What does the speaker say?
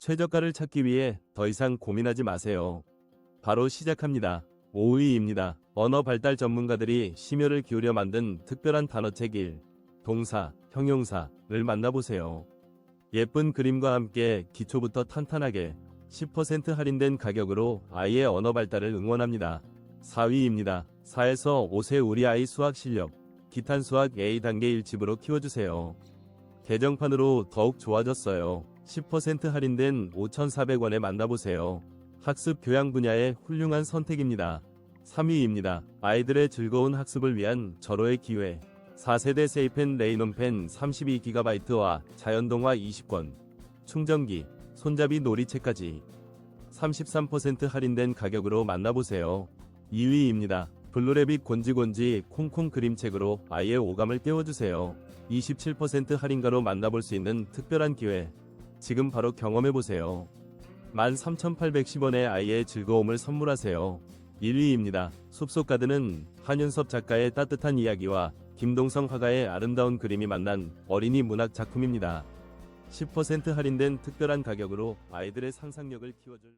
최저가를 찾기 위해 더 이상 고민하지 마세요. 바로 시작합니다. 5위입니다. 언어 발달 전문가들이 심혈을 기울여 만든 특별한 단어책 1. 동사, 형용사를 만나보세요. 예쁜 그림과 함께 기초부터 탄탄하게 10% 할인된 가격으로 아이의 언어 발달을 응원합니다. 4위입니다. 4에서 5세 우리 아이 수학 실력, 기탄 수학 A단계 1집으로 키워주세요. 개정판으로 더욱 좋아졌어요. 10% 할인된 5,400원에 만나보세요. 학습 교양 분야의 훌륭한 선택입니다. 3위입니다. 아이들의 즐거운 학습을 위한 절호의 기회. 4세대 세이펜 레이논펜 32GB와 자연동화 20권, 충전기, 손잡이 놀이책까지 33% 할인된 가격으로 만나보세요. 2위입니다. 블루레빗 곤지곤지 콩콩 그림책으로 아이의 오감을 깨워주세요. 27% 할인가로 만나볼 수 있는 특별한 기회. 지금 바로 경험해보세요. 13,810원의 아이의 즐거움을 선물하세요. 1위입니다. 숲속가드는 한윤섭 작가의 따뜻한 이야기와 김동성 화가의 아름다운 그림이 만난 어린이 문학 작품입니다. 10% 할인된 특별한 가격으로 아이들의 상상력을 키워줄